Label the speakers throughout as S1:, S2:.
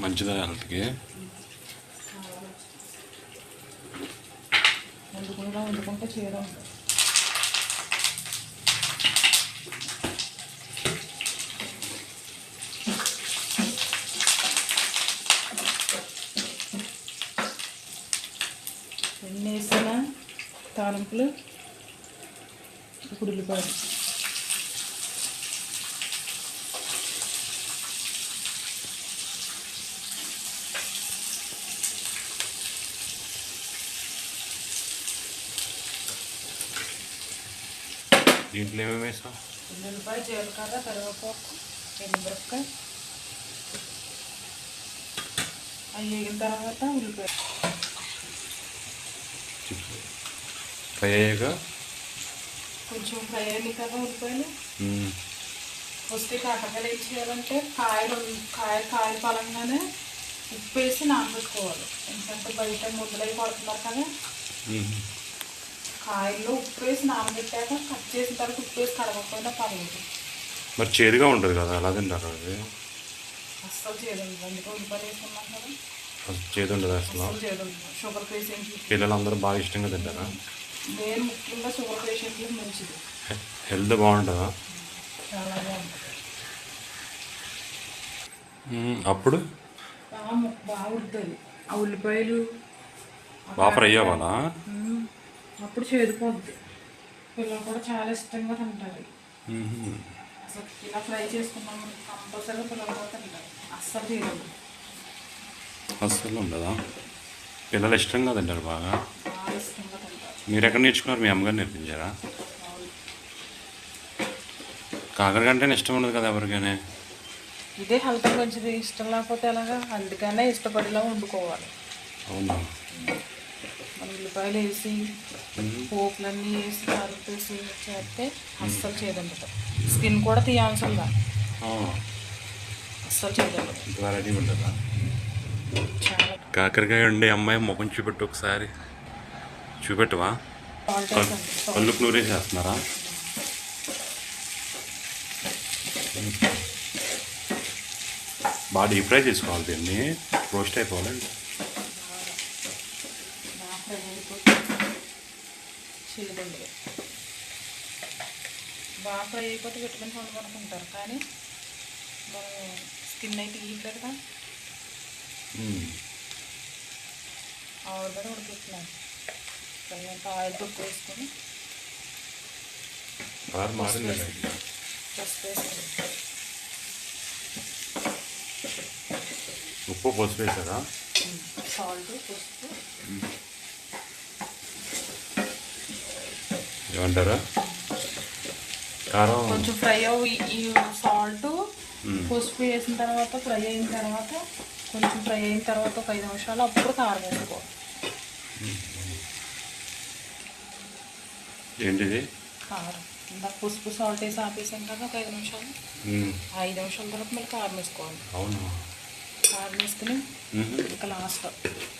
S1: మంచిదా హెల్త్కి
S2: వండుకుంటా వండుకుంటే చేయడం ఎన్ని వేసినా తాలింపులు ఇప్పుడు ఉల్లిపాయలు
S1: దీంట్లో ఏమేమి వేసావు?
S2: ఉల్లిపాయ జీలకర్ర కరివేపాకు ఎండుమిరపకాయ. అవి వేగిన తర్వాత ఉల్లిపాయ.
S1: ఫ్రై అయ్యాక?
S2: కొంచెం ఫ్రై అయ్యి కదా ఉల్లిపాయలు. వస్తే కాకరకాయలు ఏం చేయాలంటే కాయలు కాయ కాయ పలంగానే ఉప్పు వేసి నానబెట్టుకోవాలి. ఎందుకంటే బయట ముందులై పడుతున్నారు కదా.
S1: మ్మ్.
S2: కాయల్లో ఉప్పు వేసి నానబెట్టాక కట్ చేసిన తర్వాత ఉప్పు వేసి కడగకపోయినా పర్లేదు
S1: మరి చేదుగా ఉంటుంది కదా ఎలా తింటారు అది?
S2: అస్సలు చేయదండి అందుకే ఉల్లిపాయలు వేసుకున్నాం కదా.
S1: అసలు చేదు ఉండదు అసలు.
S2: చేయదండి షుగర్ పేషెంట్కి
S1: పిల్లలందరూ బాగా ఇష్టంగా తింటారా?
S2: నేను ముఖ్యంగా షుగర్ పేషెంట్లకు మంచిది.
S1: హెల్త్ బాగుంటుందా?
S2: చాలా బాగుంటుంది.
S1: అప్పుడు?
S2: బాగా ము- బాగా ఉడుతుంది. ఆ ఉల్లిపాయలు
S1: బాగా ఫ్రై అవ్వాలా.
S2: అప్పుడు చేదుకోద్ది పిల్లలు కూడా చాలా ఇష్టంగా తింటారు. అసలు ఇలా ఫ్రై చేసుకున్నాం కంపల్సరీగా పిల్లలు కూడా తింటారు. అస్సలు చేయదు
S1: అస్సలు ఉండదా పిల్లలు ఇష్టంగా తింటారు బాగా? మీరు ఎక్కడ నేర్చుకున్నారు? మీ అమ్మగారు నేర్పించారా?
S2: అవును.
S1: కాకరకంటే ఇష్టం ఉండదు కదా ఎవరికైనా?
S2: ఇదే హెల్త్ మంచిది. ఇష్టం లేకపోతే ఎలాగా? అందుకనే ఇష్టపడేలా వండుకోవాలి.
S1: అవునా?
S2: మన ఉల్లిపాయలు వేసి పోపులన్నీ వేసి తాలింపు వేసి చేస్తే అస్సలు చేయదండి స్కిన్ కూడా తీయాల్సిందా అస్సలు చేయదండి
S1: కాకరకాయ ఉండే అమ్మాయి ముఖం చూపెట్టు ఒకసారి. చూపెట్టువా?
S2: సాల్ట్
S1: కల్-
S2: వేసండి సాల్ట్
S1: కళ్ళు క్లూరేసి చేస్తున్నారా బాగా డీప్ ఫ్రై చేసుకోవాలి దీన్ని. రోస్ట్ అయిపోవాలండి
S2: బాగా ఫ్రై అయిపోతే చేయదండి. బాగా ఫ్రై అయిపోతే విటమిన్స్ ఉండదనుకుంటారు కానీ మనం స్కిన్ అయితే తీయట్లేదు కదా. ఆవిడ కూడా ఉడికిస్తున్నాను కొంత ఆయిల్ పసుపు వేసుకొని
S1: ఉప్పు పసుపు వేసారా?
S2: సాల్ట్ పసుపు
S1: ఏమంటారా? కారం.
S2: కొంచెం ఫ్రై సాల్ట్. పసుపు వేసిన తర్వాత ఫ్రై అయిన తర్వాత కొంచెం ఫ్రై అయిన తర్వాత ఒక ఐదు నిమిషాలు అప్పుడు కారం వేసుకోవాలి.
S1: ఏంటిది?
S2: కారం. ఇందాక పసుపు సాల్ట్ వేసి ఆపేసాం కదా ఒక ఐదు నిమిషాలు. ఐదు నిమిషాల తర్వాత మళ్ళీ కారం వేసుకోవాలి.
S1: అవునా?
S2: కారం వేసుకుని. ఇంకా లాస్ట్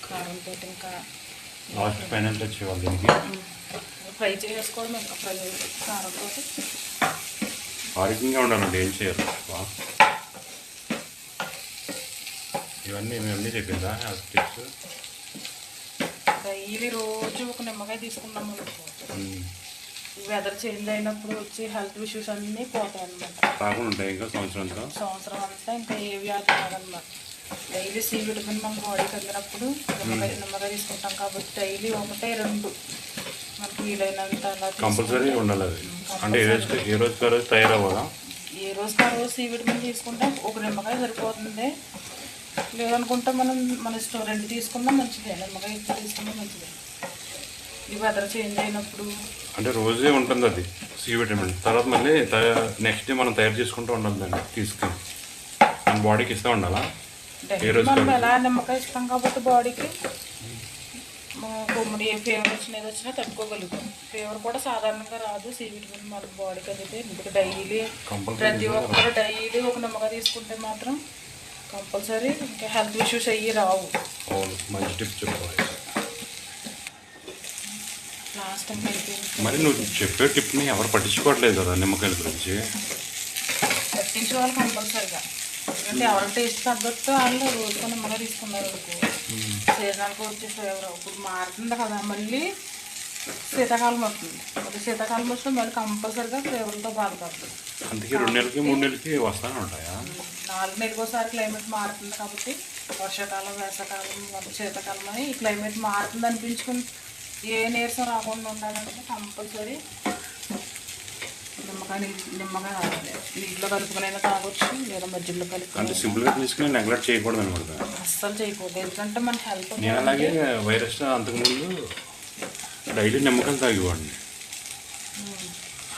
S2: కారంతో ఇంకా
S1: లాస్ట్ ఫైనల్ టచ్ ఇవ్వాలి దీనికి.
S2: ఫ్రై చేసుకోవడం ఇంకా ఫ్రై కారంతో
S1: ఆరోగ్యంగా ఉండాలండి ఏం చేయాలి. ఇవన్నీ మేము చెప్పిందా హెల్త్ టిప్స్
S2: డైలీ రోజు ఒక నిమ్మకాయ తీసుకున్నాం అనుకో
S1: మ్మ్.
S2: ఈ వెదర్ చేంజ్ అయినప్పుడు వచ్చే హెల్త్ ఇష్యూస్ అన్నీ పోతాయి అన్నమాట
S1: రాకుండా ఉంటాయి ఇంకా సంవత్సరం అంతా?
S2: సంవత్సరం అంతా ఇంకా ఏ వ్యాధి రాదన్నమాట. డైలీ సి విటమిన్ మన బాడీకి అందినప్పుడు నిమ్మకాయ నిమ్మకాయ తీసుకుంటాం కాబట్టి డైలీ ఒకటే రెండు. మనకి వీలైనంత అలా
S1: కంపల్సరీ ఉండాలి అది. అంటే ఏ రోజు రోజు తయారవ్వాలా
S2: ఏ రోజుకి ఆ రోజు సి విటమిన్ తీసుకుంటే ఒక నిమ్మకాయ సరిపోతుంది. లేదనుకుంటే మనం మన ఇష్టం రెండు తీసుకున్నా మంచిదే. నిమ్మకాయ ఎక్కువ తీసుకున్నా మంచిదే. ఈ వెదర్ చేంజ్ అయినప్పుడు.
S1: అంటే రోజే ఉంటుంది అది సి విటమిన్ తర్వాత మళ్ళీ నెక్స్ట్ డే మనం తయారు చేసుకుంటూ ఉండాలి దాన్ని తీసుకొని. మన బాడీకి ఇస్తూ ఉండాలా? రోజు
S2: మనం. ఎలా నిమ్మకాయ ఇస్తాం కాబట్టి బాడీకి కొమ్ముడి ఏ ఫీవర్ వచ్చినా ఏది వచ్చినా తట్టుకోగలుగుతాం ఫీవర్ కూడా సాధారణంగా రాదు సి విటమిన్ మన బాడీకి అయితే ఎందుకు డైలీ ప్రతి ఒక్కరు డైలీ ఒక నిమ్మకాయ తీసుకుంటే మాత్రం కంపల్సరీ ఇంకా హెల్త్ ఇష్యూస్ అయ్యి రావు
S1: మంచి టిప్స్ చెప్పాలి
S2: ఇష్టం
S1: మరి నువ్వు చెప్పే టిప్ని ఎవరు పట్టించుకోవట్లేదు కదా నిమ్మకాయల గురించి
S2: పట్టించే వాళ్ళు కంపల్సరిగా ఎందుకంటే ఎవరి టేస్ట్ తగ్గట్టు వాళ్ళు రోజుకొని నిమ్మగా తీసుకున్నారు అనుకో. సీజనల్గా వచ్చేసి ఎవరు. ఇప్పుడు మారుతుంది కదా మళ్ళీ శీతాకాలం వస్తుంది. అది శీతాకాలం వస్తే మళ్ళీ కంపల్సరిగా ఫ్లేవర్తో బాధపడుతుంది
S1: అందుకే రెండు నెలలకి మూడు నెలలకి వస్తానే ఉంటాయా?
S2: నాలుగు నెలలకు ఒకసారి క్లైమేట్ మారుతుంది కాబట్టి వర్షాకాలం వేసవకాలం శీతాకాలం అని ఈ క్లైమేట్ మారుతుంది అనిపించుకుని ఏ నీరసం రాకుండా ఉండాలంటే కంపల్సరీ నిమ్మకాయ నీళ్ళు నిమ్మకాయ నీటిలో కలుపుకునైనా తాగొచ్చు లేదా మధ్యలో
S1: అంటే
S2: కలుపుకొని
S1: సింపుల్గా తీసుకుని నెగ్లెక్ట్ చేయకూడదు అనమాట.
S2: అస్సలు చేయకూడదు. ఎందుకంటే మన హెల్త్
S1: నేను అలాగే వైరస్ అంతకుముందు డైలీ నిమ్మకాయలు తాగేవాడిని.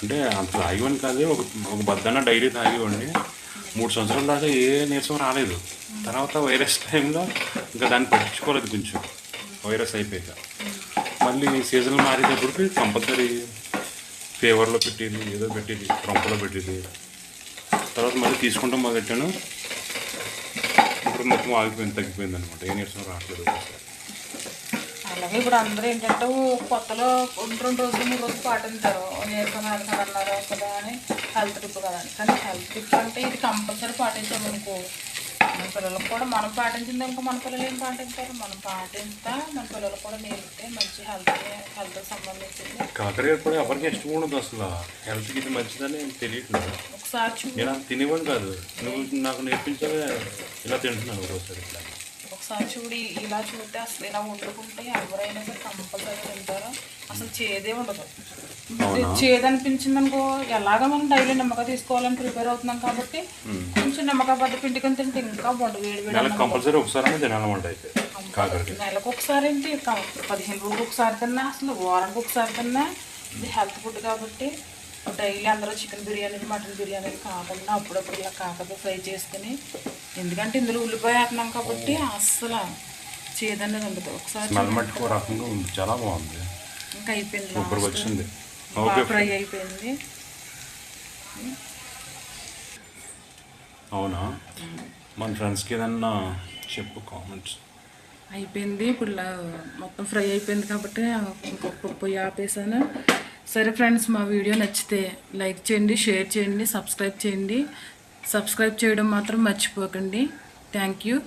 S1: అంటే అంత తాగేవాడిని కాదు ఒక ఒక బద్దన డైలీ తాగేవాడిని. మూడు సంవత్సరాల దాకా ఏ నీరసం రాలేదు. తర్వాత వైరస్ టైంలో ఇంకా దాన్ని పట్టించుకోలేదు కొంచెం. వైరస్ అయిపోయాక. మళ్ళీ సీజన్ మారేటప్పటికి కంపల్సరీ ఫీవర్లో పెట్టింది ఏదో పెట్టింది ట్రంప్లో పెట్టింది. తర్వాత మళ్ళీ తీసుకుంటాం మొదలెట్టాను ఇప్పుడు మొత్తం ఆగిపోయింది తగ్గిపోయింది అనమాట ఏ నీరసం రావట్లేదు
S2: అలాగే ఇప్పుడు అందరూ ఏంటంటే కొత్తలో రెండు రెండు రోజులు మూడు రోజులు పాటించారు. నీరసం అన్నారు కదా అని హెల్త్ ట్రిప్ కదా అని. కానీ హెల్త్ ట్రిప్ అంటే ఇది కంపల్సరీ పాటించామనుకో మన పిల్లలకు కూడా మనం పాటించింది ఇంకా మన పిల్లలు ఏం పాటించారు మనం పాటించా మన పిల్లలు కూడా నేర్పితే మంచి హెల్త్ హెల్త్కి సంబంధించింది.
S1: కాకరకాయ కూడా ఎవరికి ఇష్టం ఉండదు అసలు. హెల్త్కి ఇది మంచిదని తెలియట్లేదు.
S2: ఒకసారి చూ
S1: నేను అది తినేవాడిని కాదు. నువ్వు నాకు నేర్పించే ఇలా తింటున్నాను ఒకసారి ఇట్లా.
S2: ఒకసారి చూడి ఇలా చూస్తే అసలు ఇలా వండుకుంటే ఎవరైనా సరే కంపల్సరీ తింటారు. అసలు చేదే ఉండదు.
S1: అవునా?
S2: చేదు అనిపించింది అనుకో ఎలాగ మనం డైలీ నిమ్మకాయ తీసుకోవాలని ప్రిపేర్ అవుతున్నాం కాబట్టి కొంచెం నిమ్మకాయ పట్టు పిండికొని తింటే ఇంకా బాగుంటుంది వేడి వేడి
S1: కంపల్సరీ ఒకసారి తినాలన్నమాట అయితే కాకరకాయ
S2: నెలకు ఒకసారి ఏంటి పదిహేను రోజులకు ఒకసారి తిన్నా అసలు వారానికి ఒకసారి తిన్నా ఇది హెల్త్ ఫుడ్ కాబట్టి డైలీ అందరూ చికెన్ బిర్యానీ మటన్ బిర్యానీ కాకుండా అప్పుడప్పుడు ఇలా కాకరకాయ ఫ్రై చేసుకుని ఎందుకంటే ఇందులో ఉల్లిపాయ వేస్తున్నాం కాబట్టి అస్సలు చేదనేది ఉండదు. ఒకసారి
S1: చాలా బాగుంది.
S2: ఇంకా అయిపోయింది.
S1: వచ్చింది.
S2: ఫ్రై అయిపోయింది.
S1: అవునా? మన ఫ్రెండ్స్కి ఏదన్నా చెప్పు కామెంట్స్.
S2: అయిపోయింది. ఇప్పుడు మొత్తం ఫ్రై అయిపోయింది కాబట్టి ఇంకొక పొయ్యి ఆపేసాను. సరే ఫ్రెండ్స్ మా వీడియో నచ్చితే లైక్ చేయండి షేర్ చేయండి సబ్స్క్రైబ్ చేయండి. సబ్స్క్రైబ్ చేయడం మాత్రం మర్చిపోకండి. Thank you.